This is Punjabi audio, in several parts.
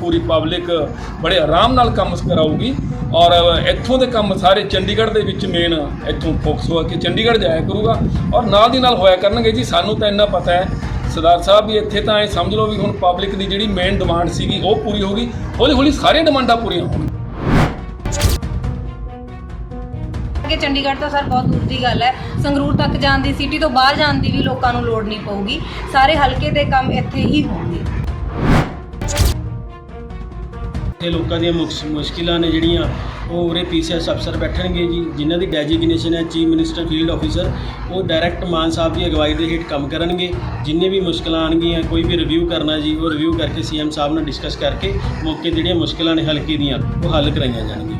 ਪੂਰੀ ਪਬਲਿਕ ਬੜੇ ਆਰਾਮ ਨਾਲ ਕੰਮ ਕਰਾਊਗੀ। ਔਰ ਇੱਥੋਂ ਦੇ ਕੰਮ ਸਾਰੇ ਚੰਡੀਗੜ੍ਹ ਦੇ ਵਿੱਚ ਮੇਨ ਇੱਥੋਂ ਫੋਕਸ ਹੋ ਕੇ ਚੰਡੀਗੜ੍ਹ ਜਾਇਆ ਕਰੂਗਾ। ਔਰ ਨਾਲ ਦੀ ਨਾਲ ਹੋਇਆ ਕਰਨਗੇ ਜੀ, ਸਾਨੂੰ ਤਾਂ ਇੰਨਾ ਪਤਾ ਹੈ। ਸਰਦਾਰ ਸਾਹਿਬ ਵੀ ਇੱਥੇ ਤਾਂ ਇਹ ਸਮਝ ਲਓ ਵੀ ਹੁਣ ਪਬਲਿਕ ਦੀ ਜਿਹੜੀ ਮੇਨ ਡਿਮਾਂਡ ਸੀਗੀ, ਉਹ ਪੂਰੀ ਹੋ ਗਈ ਹੌਲੀ ਹੌਲੀ ਸਾਰੀਆਂ ਡਿਮਾਂਡਾਂ ਪੂਰੀਆਂ ਹੋਣਗੀਆਂ। ਕਿ ਚੰਡੀਗੜ੍ਹ ਤਾਂ ਸਰ ਬਹੁਤ ਦੂਰ ਦੀ ਗੱਲ ਹੈ। ਸੰਗਰੂਰ ਤੱਕ ਜਾਣ ਦੀ ਸਿਟੀ ਤੋਂ ਬਾਹਰ ਜਾਣ ਦੀ ਵੀ ਲੋਕਾਂ ਨੂੰ ਲੋੜ ਨਹੀਂ ਪਊਗੀ। ਸਾਰੇ ਹਲਕੇ ਦੇ ਕੰਮ ਇੱਥੇ ਹੀ ਹੋਣਗੇ। ਇਹ ਲੋਕਾਂ ਦੀਆਂ ਮੁਕਸ- ਮੁਸ਼ਕਿਲਾਂ ਨੇ ਜਿਹੜੀਆਂ ਉਹ ਉਰੇ ਪੀਸੀਐਸ ਅਫਸਰ ਬੈਠਣਗੇ ਜੀ, ਜਿਨ੍ਹਾਂ ਦੀ ਡੈਜੀਗਨੇਸ਼ਨ ਹੈ ਚੀਫ ਮਿਨਿਸਟਰ ਫੀਲਡ ਆਫੀਸਰ, ਉਹ ਡਾਇਰੈਕਟ ਮਾਨ ਸਾਹਿਬ ਦੀ ਅਗਵਾਈ ਦੇ ਹੇਠ ਕੰਮ ਕਰਨਗੇ। ਜਿੰਨੇ ਵੀ ਮੁਸ਼ਕਿਲਾਂ ਆਣਗੀਆਂ ਕੋਈ ਵੀ ਰਿਵਿਊ ਕਰਨਾ ਜੀ, ਉਹ ਰਿਵਿਊ ਕਰਕੇ ਸੀਐਮ ਸਾਹਿਬ ਨਾਲ ਡਿਸਕਸ ਕਰਕੇ ਮੌਕੇ ਜਿਹੜੀਆਂ ਮੁਸ਼ਕਿਲਾਂ ਨੇ ਹਲਕੇ ਦੀਆਂ, ਉਹ ਹੱਲ ਕਰਾਈਆਂ ਜਾਣਗੀਆਂ।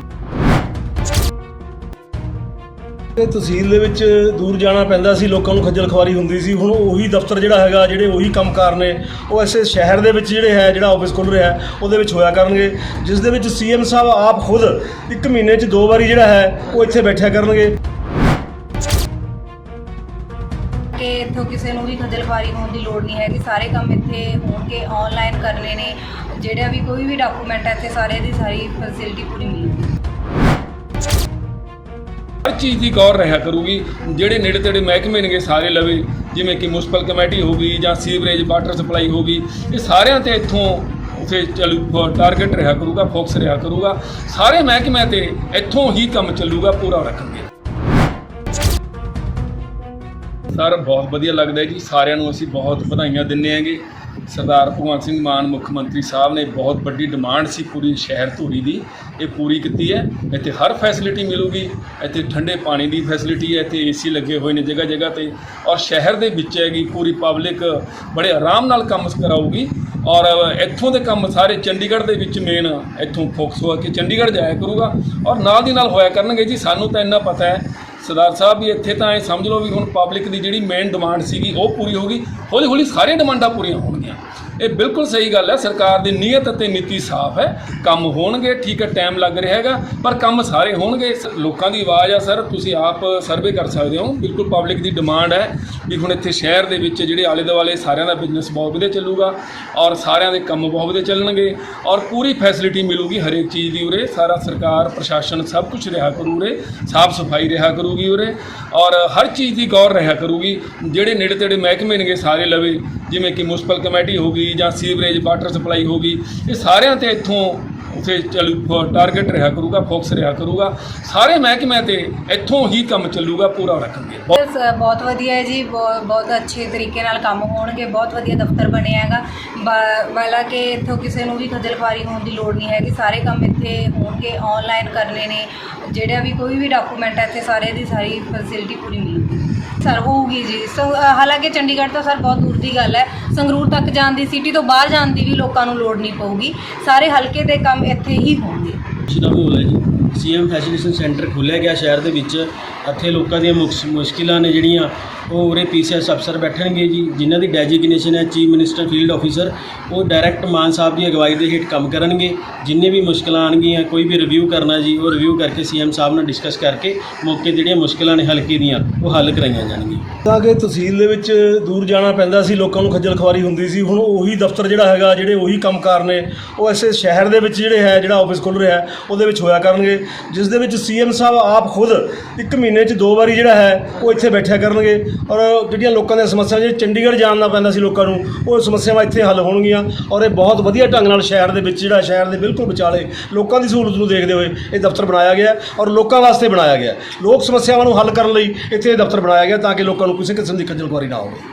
ਇਹ ਤਹਿਸੀਲ ਦੇ ਵਿੱਚ ਦੂਰ ਜਾਣਾ ਪੈਂਦਾ ਸੀ, ਲੋਕਾਂ ਨੂੰ ਖੱਜਲ ਖਵਾਰੀ ਹੁੰਦੀ ਸੀ। ਹੁਣ ਉਹੀ ਦਫ਼ਤਰ ਜਿਹੜਾ ਹੈਗਾ, ਜਿਹੜੇ ਉਹੀ ਕੰਮਕਾਰ ਨੇ, ਉਹ ਐਸੇ ਸ਼ਹਿਰ ਦੇ ਵਿੱਚ ਜਿਹੜੇ ਹੈ, ਜਿਹੜਾ ਆਫਿਸ ਖੁੱਲ ਰਿਹਾ ਉਹਦੇ ਵਿੱਚ ਹੋਇਆ ਕਰਨਗੇ। ਜਿਸ ਦੇ ਵਿੱਚ ਸੀਐਮ ਸਾਹਿਬ ਆਪ ਖੁਦ ਇੱਕ ਮਹੀਨੇ 'ਚ ਦੋ ਵਾਰੀ ਜਿਹੜਾ ਹੈ, ਉਹ ਇੱਥੇ ਬੈਠਿਆ ਕਰਨਗੇ। ਕਿ ਇੱਥੋਂ ਕਿਸੇ ਨੂੰ ਵੀ ਖੱਜਲ ਖੁਆਰੀ ਹੋਣ ਦੀ ਲੋੜ ਨਹੀਂ ਹੈ ਕਿ ਸਾਰੇ ਕੰਮ ਇੱਥੇ ਹੋਣਗੇ ਆਨਲਾਈਨ ਕਰਨੇ ਨੇ। ਜਿਹੜਾ ਵੀ ਕੋਈ ਵੀ ਡਾਕੂਮੈਂਟ ਹੈ, ਇੱਥੇ ਸਾਰੇ ਦੀ ਸਾਰੀ ਫੈਸਿਲਿਟੀ ਪੂਰੀ ਮਿਲੂਗੀ। ਹਰ ਚੀਜ਼ ਦੀ ਗੌਰ ਰਿਹਾ ਕਰੂਗੀ। ਜਿਹੜੇ ਨੇੜੇ ਤੇੜੇ ਮਹਿਕਮੇ ਨੇਗੇ, ਸਾਰੇ ਲਵੇ, ਜਿਵੇਂ ਕਿ ਮਿਊਨਿਸਪਲ ਕਮੇਟੀ ਹੋ ਗਈ ਜਾਂ ਸੀਵਰੇਜ, ਵਾਟਰ ਸਪਲਾਈ ਹੋ ਗਈ, ਇਹ ਸਾਰਿਆਂ ਤੇ ਇੱਥੋਂ ਉਥੇ ਚਲੂ ਟਾਰਗੇਟ ਰਿਹਾ ਕਰੂਗਾ, ਫੋਕਸ ਰਿਹਾ ਕਰੂਗਾ। ਸਾਰੇ ਮਹਿਕਮਿਆਂ ਤੇ ਇੱਥੋਂ ਹੀ ਕੰਮ ਚੱਲੂਗਾ, ਪੂਰਾ ਰੱਖਣਗੇ। ਸਰ, ਬਹੁਤ ਵਧੀਆ ਲੱਗਦਾ ਜੀ। ਸਾਰਿਆਂ ਨੂੰ ਅਸੀਂ ਬਹੁਤ ਵਧਾਈਆਂ ਦਿੰਦੇ ਆਂਗੇ ਸਰਦਾਰ ਭਗਵੰਤ ਸਿੰਘ ਮਾਨ ਮੁੱਖ ਮੰਤਰੀ ਸਾਹਿਬ ਨੇ ਬਹੁਤ ਵੱਡੀ ਡਿਮਾਂਡ ਸੀ ਪੂਰੀ ਸ਼ਹਿਰ ਧੂਰੀ ਦੀ, ਇਹ ਪੂਰੀ ਕੀਤੀ ਹੈ। ਇੱਥੇ ਹਰ ਫੈਸਿਲਿਟੀ ਮਿਲੂਗੀ, ਇੱਥੇ ਠੰਡੇ ਪਾਣੀ ਦੀ ਫੈਸਿਲਿਟੀ ਹੈ, ਇੱਥੇ ਏਸੀ ਲੱਗੇ ਹੋਏ ਨੇ ਜਗ੍ਹਾ ਜਗ੍ਹਾ ਤੇ। ਔਰ ਸ਼ਹਿਰ ਦੇ ਵਿੱਚ ਹੈਗੀ ਪੂਰੀ ਪਬਲਿਕ ਬੜੇ ਆਰਾਮ ਨਾਲ ਕੰਮ ਕਰਾਊਗੀ। ਔਰ ਇੱਥੋਂ ਦੇ ਕੰਮ ਸਾਰੇ ਚੰਡੀਗੜ੍ਹ ਦੇ ਵਿੱਚ ਮੇਨ ਇੱਥੋਂ ਫੋਕਸ ਹੋ ਕੇ ਚੰਡੀਗੜ੍ਹ ਜਾਇਆ ਕਰੂਗਾ। ਔਰ ਨਾਲ ਦੀ ਨਾਲ ਹੋਇਆ ਕਰਨਗੇ ਜੀ, ਸਾਨੂੰ ਤਾਂ ਇੰਨਾ ਪਤਾ ਹੈ ਸਰਦਾਰ ਸਾਹਿਬ ਵੀ ਇੱਥੇ ਤਾਂ ਇਹ ਸਮਝ ਲਓ ਵੀ ਹੁਣ ਪਬਲਿਕ ਦੀ ਜਿਹੜੀ ਮੇਨ ਡਿਮਾਂਡ ਸੀਗੀ, ਉਹ ਪੂਰੀ ਹੋ ਗਈ। ਹੌਲੀ ਹੌਲੀ ਸਾਰੀਆਂ ਡਿਮਾਂਡਾਂ ਪੂਰੀਆਂ ਹੋਣਗੀਆਂ। ਇਹ ਬਿਲਕੁਲ ਸਹੀ ਗੱਲ ਹੈ, ਸਰਕਾਰ ਦੀ ਨੀਅਤ ਅਤੇ ਨੀਤੀ ਸਾਫ਼ ਹੈ। ਕੰਮ ਹੋਣਗੇ, ਠੀਕ ਹੈ, ਟਾਈਮ ਲੱਗ ਰਿਹਾ ਹੈਗਾ, ਪਰ ਕੰਮ ਸਾਰੇ ਹੋਣਗੇ। ਸ- ਲੋਕਾਂ ਦੀ ਆਵਾਜ਼ ਆ, ਸਰ, ਤੁਸੀਂ ਆਪ ਸਰਵੇ ਕਰ ਸਕਦੇ ਹੋ। ਬਿਲਕੁਲ ਪਬਲਿਕ ਦੀ ਡਿਮਾਂਡ ਹੈ ਵੀ ਹੁਣ ਇੱਥੇ ਸ਼ਹਿਰ ਦੇ ਵਿੱਚ ਜਿਹੜੇ ਆਲੇ ਦੁਆਲੇ ਸਾਰਿਆਂ ਦਾ ਬਿਜ਼ਨਸ ਬਹੁਤ ਵਧੀਆ ਚੱਲੂਗਾ ਔਰ ਸਾਰਿਆਂ ਦੇ ਕੰਮ ਬਹੁਤ ਵਧੀਆ ਚੱਲਣਗੇ ਔਰ ਪੂਰੀ ਫੈਸਿਲਿਟੀ ਮਿਲੂਗੀ ਹਰੇਕ ਚੀਜ਼ ਦੀ ਉਰੇ। ਸਾਰਾ ਸਰਕਾਰ, ਪ੍ਰਸ਼ਾਸਨ ਸਭ ਕੁਝ ਰਿਹਾ ਕਰੂ ਉਰੇ, ਸਾਫ਼ ਸਫ਼ਾਈ ਰਿਹਾ ਕਰੂਗੀ ਉਰੇ ਔਰ ਹਰ ਚੀਜ਼ ਦੀ ਗੌਰ ਰਿਹਾ ਕਰੂਗੀ। ਜਿਹੜੇ ਨੇੜੇ ਤੇੜੇ ਮਹਿਕਮੇ ਨੇਗੇ, ਸਾਰੇ ਲਵੇ। ਜਿਵੇਂ ਕਿ ਮਿਊਨਿਸਪਲ ਕਮੇਟੀ ਹੋ ਗਈ ਜਾਂ ਸੀਵਰੇਜ ਵਾਟਰ ਸਪਲਾਈ ਹੋ ਗਈ, ਇਹ ਸਾਰਿਆਂ ਤੇ ਇੱਥੋਂ ਉਥੇ ਚਲੂ ਟਾਰਗੇਟ ਰਿਹਾ ਕਰੂਗਾ, ਫੋਕਸ ਰਿਹਾ ਕਰੂਗਾ। ਸਾਰੇ ਮਹਿਕਮਿਆਂ ਤੇ ਇੱਥੋਂ ਹੀ ਕੰਮ ਚੱਲੂਗਾ, ਪੂਰਾ ਰੱਖਣਗੇ। ਬਹੁਤ ਵਧੀਆ ਹੈ ਜੀ ਬਹੁਤ ਅੱਛੇ ਤਰੀਕੇ ਨਾਲ ਕੰਮ ਹੋਣਗੇ, ਬਹੁਤ ਵਧੀਆ ਦਫ਼ਤਰ ਬਣਿਆ ਹੈਗਾ। ਬਾ- ਵਾਲਾ ਕਿ ਇੱਥੋਂ ਕਿਸੇ ਨੂੰ ਵੀ ਖੱਜਲ ਹੋਣ ਦੀ ਲੋੜ ਨਹੀਂ ਹੈ ਕਿ ਸਾਰੇ ਕੰਮ ਇੱਥੇ ਹੋਣਗੇ ਆਨਲਾਈਨ ਕਰਨੇ ਨੇ। ਜਿਹੜਾ ਵੀ ਕੋਈ ਵੀ ਡਾਕੂਮੈਂਟ ਹੈ, ਇੱਥੇ ਸਾਰੇ ਦੀ ਸਾਰੀ ਫੈਸਿਲਿਟੀ ਪੂਰੀ ਮਿਲੂਗੀ। ਸਰ ਹੋਊਗੀ ਜੀ। ਹਾਲਾਂਕਿ ਚੰਡੀਗੜ੍ਹ ਤਾਂ ਸਰ ਬਹੁਤ ਦੂਰ ਦੀ ਗੱਲ ਹੈ। ਸੰਗਰੂਰ ਤੱਕ ਜਾਣ ਦੀ ਸਿਟੀ ਤੋਂ ਬਾਹਰ ਜਾਣ ਦੀ ਵੀ ਲੋਕਾਂ ਨੂੰ ਲੋੜ ਨਹੀਂ ਪਊਗੀ। ਸਾਰੇ ਹਲਕੇ ਦੇ ਕੰਮ ਇੱਥੇ ਹੀ ਹੋਣਗੇ। ਖੁਸ਼ੀ ਦਾ ਮਾਹੌਲ ਹੈ ਜੀ ਸੀਐਮ ਫੈਸੀਲੇਸ਼ਨ ਸੈਂਟਰ ਖੋਲ੍ਹਿਆ ਗਿਆ ਸ਼ਹਿਰ ਦੇ ਵਿੱਚ। ਇੱਥੇ ਲੋਕਾਂ ਦੀਆਂ ਮੁਕਸ- ਮੁਸ਼ਕਿਲਾਂ ਨੇ ਜਿਹੜੀਆਂ ਉਹ ਉਰੇ ਪੀਸੀਐਸ ਅਫਸਰ ਬੈਠਣਗੇ ਜੀ ਜਿਨ੍ਹਾਂ ਦੀ ਡੈਜੀਗਨੇਸ਼ਨ ਹੈ ਚੀਫ ਮਿਨਿਸਟਰ ਫੀਲਡ ਆਫੀਸਰ। ਉਹ ਡਾਇਰੈਕਟ ਮਾਨ ਸਾਹਿਬ ਦੀ ਅਗਵਾਈ ਦੇ ਹੇਠ ਕੰਮ ਕਰਨਗੇ। ਜਿੰਨੇ ਵੀ ਮੁਸ਼ਕਿਲਾਂ ਆਣਗੀਆਂ ਕੋਈ ਵੀ ਰਿਵਿਊ ਕਰਨਾ ਜੀ ਉਹ ਰਿਵਿਊ ਕਰਕੇ ਸੀਐਮ ਸਾਹਿਬ ਨਾਲ ਡਿਸਕਸ ਕਰਕੇ ਮੌਕੇ ਜਿਹੜੀਆਂ ਮੁਸ਼ਕਿਲਾਂ ਨੇ ਹਲਕੇ ਦੀਆਂ ਉਹ ਹੱਲ ਕਰਾਈਆਂ ਜਾਣਗੀਆਂ। ਤਾਂ ਕਿ ਤਹਿਸੀਲ ਦੇ ਵਿੱਚ ਦੂਰ ਜਾਣਾ ਪੈਂਦਾ ਸੀ ਲੋਕਾਂ ਨੂੰ ਖੱਜਲ ਖਵਾਰੀ ਹੁੰਦੀ ਸੀ। ਹੁਣ ਉਹੀ ਦਫ਼ਤਰ ਜਿਹੜਾ ਹੈਗਾ ਜਿਹੜੇ ਉਹੀ ਕੰਮਕਾਰ ਨੇ ਉਹ ਐਸੇ ਸ਼ਹਿਰ ਦੇ ਵਿੱਚ ਜਿਹੜੇ ਹੈ ਜਿਹੜਾ ਆਫਿਸ ਖੁੱਲ ਰਿਹਾ ਹੈ, ਉਹਦੇ ਵਿੱਚ ਹੋਇਆ ਕਰਨਗੇ, ਜਿਸ ਦੇ ਵਿੱਚ ਸੀਐਮ ਸਾਹਿਬ ਆਪ ਖੁਦ ਇੱਕ ਮਹੀਨੇ 'ਚ ਦੋ ਵਾਰੀ ਜਿਹੜਾ ਹੈ, ਉਹ ਇੱਥੇ ਬੈਠਿਆ ਕਰਨਗੇ। ਔਰ ਜਿਹੜੀਆਂ ਲੋਕਾਂ ਦੀਆਂ ਸਮੱਸਿਆਵਾਂ, ਜਿਹੜੇ ਚੰਡੀਗੜ੍ਹ ਜਾਣਾ ਪੈਂਦਾ ਸੀ ਲੋਕਾਂ ਨੂੰ, ਉਹ ਸਮੱਸਿਆਵਾਂ ਇੱਥੇ ਹੱਲ ਹੋਣਗੀਆਂ। ਔਰ ਇਹ ਬਹੁਤ ਵਧੀਆ ਢੰਗ ਨਾਲ ਸ਼ਹਿਰ ਦੇ ਵਿੱਚ ਜਿਹੜਾ ਸ਼ਹਿਰ ਦੇ ਬਿਲਕੁਲ ਵਿਚਾਲੇ ਲੋਕਾਂ ਦੀ ਸਹੂਲਤ ਨੂੰ ਦੇਖਦੇ ਹੋਏ ਇਹ ਦਫ਼ਤਰ ਬਣਾਇਆ ਗਿਆ ਔਰ ਲੋਕਾਂ ਵਾਸਤੇ ਬਣਾਇਆ ਗਿਆ ਲੋਕ ਸਮੱਸਿਆਵਾਂ ਨੂੰ ਹੱਲ ਕਰਨ ਲਈ ਇੱਥੇ ਇਹ ਦਫ਼ਤਰ ਬਣਾਇਆ ਗਿਆ ਤਾਂ ਕਿ ਲੋਕਾਂ ਨੂੰ ਕਿਸੇ ਕਿਸਮ ਦੀ ਖੱਜਲ ਖੁਆਰੀ ਨਾ ਹੋਵੇ।